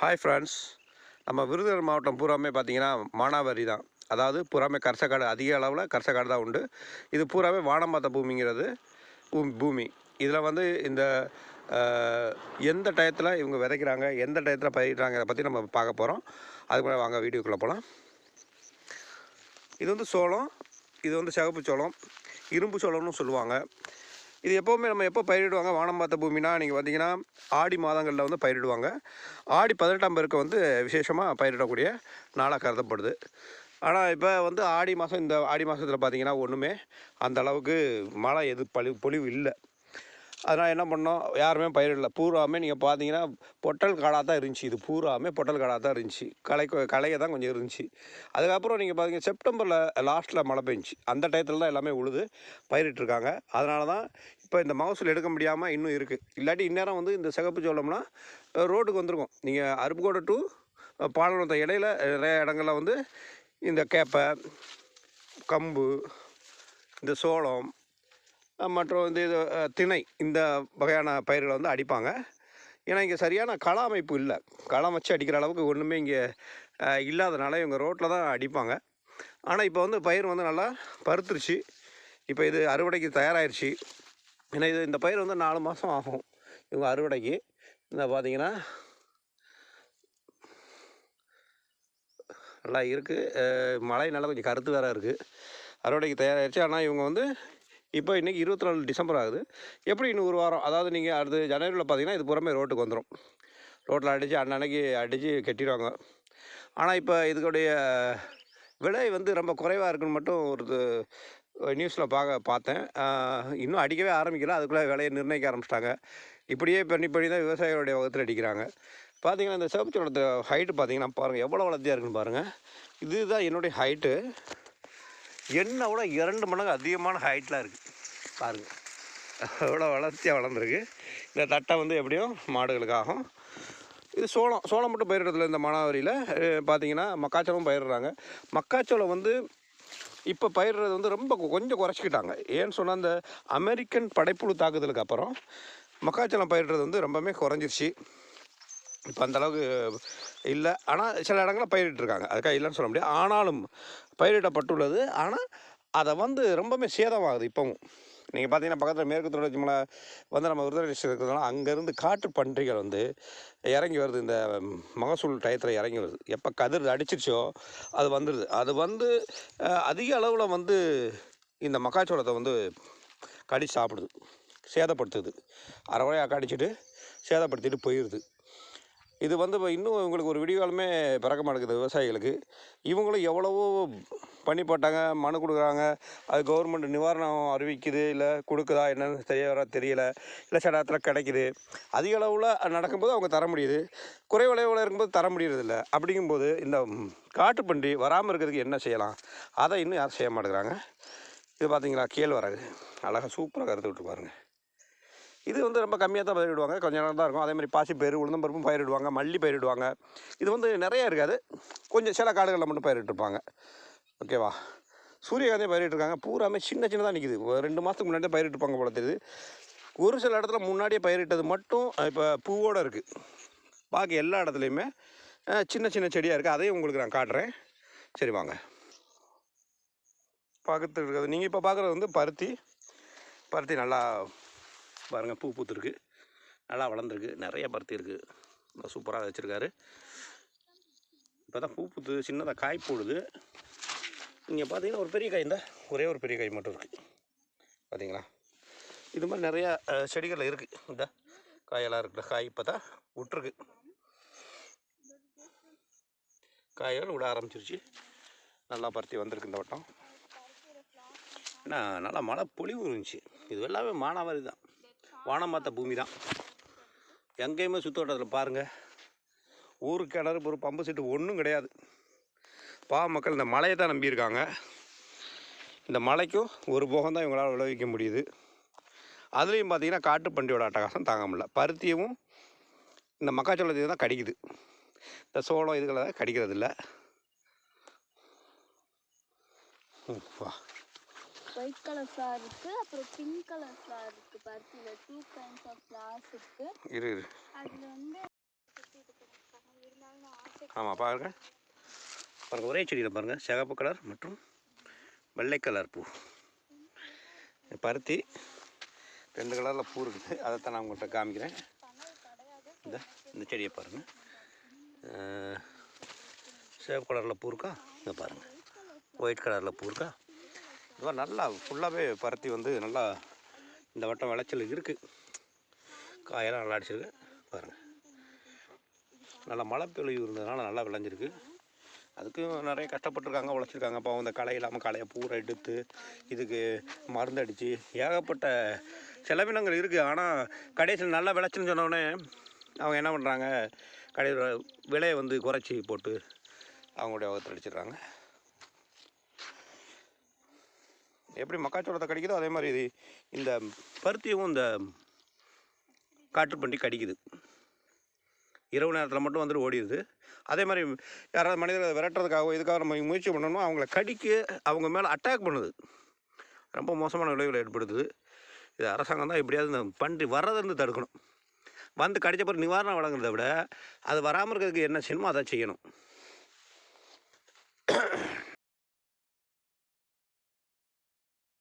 Hi friends நம்ம விருதுநகர் மாவட்டம் பூராமே பார்த்தீங்கன்னா மானாவாரி தான். அதாவது பூராமே கரசக்காடு அதிக அளவில் கரசக்காடு தான் உண்டு. இது பூராமே வானம் பார்த்த பூமிங்கிறது பூமி பூமி. இதில் வந்து இந்த எந்த டயத்தில் இவங்க விதைக்கிறாங்க எந்த டயத்தில் பயிரிடுறாங்கிறத பற்றி நம்ம பார்க்க போகிறோம் அதுக்கு வாங்க வீடியோக்குள்ளே போகலாம் இது வந்து சோளம் இது வந்து சிவப்பு சோளம் இரும்பு சோளம்னு சொல்லுவாங்க. இது எப்போவுமே நம்ம எப்போ பயிரிடுவாங்க? வானம் பார்த்த பூமினா நீங்கள் பார்த்தீங்கன்னா ஆடி மாதங்களில் வந்து பயிரிடுவாங்க. ஆடி பதினெட்டாம் பேருக்கு வந்து விசேஷமாக பயிரிடக்கூடிய நாளாக கருதப்படுது. ஆனால் இப்போ வந்து ஆடி மாதம் இந்த ஆடி மாதத்தில் பார்த்தீங்கன்னா ஒன்றுமே அந்த அளவுக்கு மழை எது பழி பொழிவு இல்லை. அதனால் என்ன பண்ணோம்? யாருமே பயிரிடல. பூராமே நீங்கள் பார்த்தீங்கன்னா பொட்டல் காடாக தான் இருந்துச்சு. இது பூராமே பொட்டல் காடாக தான் இருந்துச்சு. களை களையை தான் கொஞ்சம் இருந்துச்சு. அதுக்கப்புறம் நீங்கள் பார்த்தீங்க செப்டம்பரில் லாஸ்ட்டில் மழை பெஞ்சுச்சு. அந்த டயத்தில் தான் எல்லாமே உழுது பயிரிட்டிருக்காங்க. அதனால தான் இப்போ இந்த மகசூல் எடுக்க முடியாமல் இன்னும் இருக்குது இல்லாட்டி இந்நேரம் வந்து இந்த சிகப்பு சோளம்னா ரோட்டுக்கு வந்திருக்கும். நீங்கள் அருப்புக்கோட்டை டு பாலனத்தை இடையில நிறைய இடங்களில் வந்து இந்த கேப்பை கம்பு இந்த சோளம் மற்றும் இந்த இது திணை. இந்த வகையான பயிர்களை வந்து அடிப்பாங்க. ஏன்னா இங்கே சரியான கள அமைப்பு இல்லை. களம் வச்சு அடிக்கிற அளவுக்கு ஒன்றுமே இங்கே இல்லாதனால இவங்க ரோட்டில் தான் அடிப்பாங்க. ஆனால் இப்போ வந்து பயிர் வந்து நல்லா பருத்துருச்சு. இப்போ இது அறுவடைக்கு தயாராகிருச்சு ஏன்னா இது இந்த பயிர் வந்து நாலு மாதம் ஆகும். இவங்க அறுவடைக்கு. இந்த பார்த்தீங்கன்னா நல்லா இருக்குது மழை நல்லா கொஞ்சம் கருத்து வேற இருக்குது அறுவடைக்கு தயாராகிடுச்சு ஆனால் இவங்க வந்து இப்போ இன்றைக்கி இருபத்தி நாலு டிசம்பர் ஆகுது. எப்படி இன்னும் ஒரு வாரம் அதாவது நீங்கள் அடுத்து ஜனவரியில் பார்த்தீங்கன்னா இது புறமே ரோட்டுக்கு வந்துடும் ரோட்டில் அடித்து அன்னன்னைக்கு அடித்து கட்டிடுவாங்க. ஆனால் இப்போ இதுக்குடைய விலை வந்து ரொம்ப குறைவாக இருக்குன்னு மட்டும் ஒரு நியூஸில் பார்க்க பார்த்தேன். இன்னும் அடிக்கவே ஆரம்பிக்கல. அதுக்குள்ளே விலையை நிர்ணயிக்க ஆரம்பிச்சிட்டாங்க. இப்படியே பண்ணி பண்ணி தான் விவசாயிகளுடைய வகுத்தில் அடிக்கிறாங்க. பார்த்தீங்கன்னா இந்த சிவப்பு சோளத்து ஹைட்டு பார்த்தீங்கன்னா பாருங்கள் எவ்வளோ வளர்த்தியாக இருக்குன்னு பாருங்கள் இதுதான் என்னுடைய ஹைட்டு என்னை விட இரண்டு மடங்கு அதிகமான ஹைட்லாம் இருக்குது பாருங்கள் எவ்வளோ வளர்த்தியாக வளர்ந்துருக்கு. இந்த தட்டை வந்து எப்படியும் மாடுகளுக்காகும். இது சோளம் சோளம் மட்டும் பயிரிடத்தில் இந்த மானாவரியில் பார்த்தீங்கன்னா மக்காச்சோளம் பயிரிடுறாங்க. மக்காச்சோளம் வந்து இப்போ பயிரிடுறது வந்து ரொம்ப கொஞ்சம் குறைச்சிக்கிட்டாங்க. ஏன்னு சொன்னால் அந்த அமெரிக்கன் படைப்புழு தாக்குதலுக்கு அப்புறம் மக்காச்சோளம் பயிரிடுறது வந்து ரொம்பவுமே குறைஞ்சிருச்சு. இப்போ அந்தளவுக்கு இல்லை. ஆனால் சில இடங்களில் பயிரிட்டிருக்காங்க அதுக்காக இல்லைன்னு சொல்ல முடியாது. ஆனாலும் பயிரிடப்பட்டுள்ளது. ஆனால் அதை வந்து ரொம்பவுமே சேதமாகுது இப்போவும். நீங்கள் பார்த்தீங்கன்னா பக்கத்தில் மேற்கு தொடர்ச்சி மலை வந்து நம்ம விருதுநகர் இருக்கிறதுனால அங்கேருந்து காட்டு பன்றிகள் வந்து இறங்கி வருது. இந்த மகசூல் டயத்தில் இறங்கி வருது. எப்போ கதிர் அடிச்சிருச்சோ அது வந்துடுது அது வந்து அதிக அளவில் வந்து இந்த மக்காச்சோளத்தை வந்து கடி சாப்பிடுது. சேதப்படுத்துது. அரை வரையாக கடிச்சிட்டு சேதப்படுத்திட்டு போயிடுது இது வந்து இப்போ இன்னும் இவங்களுக்கு ஒரு விடிகாலமே பிறக்க மாட்டேங்குது விவசாயிகளுக்கு. இவங்களும் எவ்வளவோ பண்ணி போட்டாங்க மனு கொடுக்குறாங்க. அது கவர்மெண்ட் நிவாரணம் அறிவிக்குது இல்லை கொடுக்குதா என்னன்னு தெரிய வர தெரியல. இல்லை சில இடத்துல கிடைக்குது. அதிக அளவில் நடக்கும்போது அவங்க தர முடியுது. குறை விளைவில் இருக்கும்போது தர முடியறதில்ல. அப்படிங்கும்போது இந்த காட்டுப்பன்றி வராமல் இருக்கிறதுக்கு என்ன செய்யலாம்? அதை இன்னும் யாரும் செய்ய மாட்டேங்கிறாங்க. இது பார்த்தீங்களா கேழ்வரகு. அழகாக சூப்பராக கருத்து விட்டு பாருங்கள் இது வந்து ரொம்ப கம்மியாக தான் பயிரிடுவாங்க. கொஞ்சம் நேரம் தான் இருக்கும். அதே மாதிரி பாசி பயிர் உளுந்தம்பருப்பும் பயிரிடுவாங்க மல்லி பயிரிடுவாங்க. இது வந்து நிறைய இருக்காது. கொஞ்சம் சில காடுகளில் மட்டும் பயிரிட்டிருப்பாங்க. ஓகேவா சூரியகாந்தி பயிரிட்டிருக்காங்க. பூராமே சின்ன சின்னதாக நிற்கிது ஒரு ரெண்டு மாதத்துக்கு முன்னாடி தான் பயிரிட்டிருப்பாங்க போல தெரியுது. ஒரு சில இடத்துல முன்னாடியே பயிரிட்டது மட்டும் இப்போ பூவோடு இருக்குது பாக்கி எல்லா இடத்துலையுமே சின்ன சின்ன செடியாக இருக்குது அதையும் உங்களுக்கு நான் காட்டுறேன். சரி வாங்க. பார்க்கறதுக்கு இருக்காது நீங்கள் இப்போ பார்க்குறது வந்து பருத்தி. பருத்தி நல்லா பாருங்கள் பூ பூத்துருக்கு. நல்லா வளர்ந்துருக்கு. நிறைய பருத்தி இருக்குது சூப்பராக வச்சுருக்காரு. இப்போ தான் பூ பூத்து சின்னதாக காய் போடுது. இங்கே பார்த்தீங்கன்னா ஒரு பெரிய காய் இருந்தால் ஒரே ஒரு பெரிய காய் மட்டும் இருக்குது பார்த்தீங்களா இது மாதிரி நிறையா செடிகள் இருக்குது இந்த காயெல்லாம் இருக்குல்ல காய் இப்போ தான் விட்டுருக்கு காய்கள் விட ஆரம்பிச்சிருச்சு. நல்லா பருத்தி வந்திருக்கு இந்த வட்டம். ஏன்னா நல்லா மழை பொழிவு இருந்துச்சு. இது எல்லாமே மானாவாரி தான் வானமாத்த பூமி தான் எங்கேயுமே சுற்றுவட்டத்தில் பாருங்கள் ஊருக்கு கிணறு ஒரு பம்பு செட்டு ஒன்றும் கிடையாது. பாவ மக்கள் இந்த மலையை தான் நம்பியிருக்காங்க. இந்த மலைக்கும் ஒரு போகம் தான் இவங்களால் விளைவிக்க முடியுது. அதுலேயும் பார்த்தீங்கன்னா காட்டுப்பண்டியோட அட்டகாசம் தாங்க முடியல. பருத்தியும் இந்த மக்காச்சோளத்தையும் தான் கடிக்குது. இந்த சோளம் இதுகளை தான் கடிக்கிறதில்ல வா. ஒயிட் கலர் ஃப்ளவர் இருக்கு. அப்புறம் பிங்க் கலர் ஃப்ளவர் இருக்கு பருத்தியில் டூ கைண்ட்ஸ் ஆஃப் ஃப்ளவர்ஸ் இருக்கு. இரு இரு. அதுல வந்து. ஆமாம் பாருங்க. பாருங்கள் ஒரே செடியில் பாருங்கள் சிகப்பு கலர் மற்றும் வெள்ளை கலர் பூ. பருத்தி ரெண்டு கலரில் பூ இருக்குது. அதைத்தான் நான் உங்கள்கிட்ட காமிக்கிறேன். இந்த இந்த செடியை பாருங்கள் சிவப்பு கலரில் பூ இருக்கா? இங்கே பாருங்கள் ஒயிட் கலரில் பூ இருக்கா? இது மாதிரி நல்லா ஃபுல்லாகவே பருத்தி வந்து நல்லா இந்த வட்டம் விளைச்சல் இருக்குது காயெல்லாம் நல்லா அடிச்சிருக்கு. பாருங்கள் நல்லா மழை பொழிவு இருந்ததுனால நல்லா விளைஞ்சிருக்கு. அதுக்கும் நிறைய கஷ்டப்பட்டுருக்காங்க உழைச்சிருக்காங்க. அப்போ இந்த களை இல்லாமல் களையை பூரா எடுத்து இதுக்கு மருந்து அடித்து ஏகப்பட்ட செலவினங்கள் இருக்குது ஆனால் கடைசியில் நல்லா விளைச்சல்னு சொன்னோடனே அவங்க என்ன பண்ணுறாங்க கடை விலையை வந்து குறைச்சி போட்டு அவங்களுடைய வகத்தில் அடிச்சிடுறாங்க. எப்படி மக்காச்சோளத்தை கடிக்குதோ அதே மாதிரி இது இந்த பருத்தியும் இந்த காட்டுப்பண்டி கடிக்குது. இரவு நேரத்தில் மட்டும் வந்துட்டு ஓடிடுது அதே மாதிரி யாராவது மனிதர்களை விரட்டுறதுக்காக இதுக்காக நம்ம முயற்சி பண்ணணும் அவங்கள கடிக்க அவங்க மேலே அட்டாக் பண்ணுது. ரொம்ப மோசமான விளைவுகளை ஏற்படுத்துது. இது அரசாங்கம் தான் எப்படியாவது இந்த பன்றி வர்றதுலேருந்து தடுக்கணும். வந்து கடித்த பிறகு நிவாரணம் வழங்குறத விட அது வராமல் இருக்கிறதுக்கு என்ன செய்யணுமோ அதை செய்யணும்.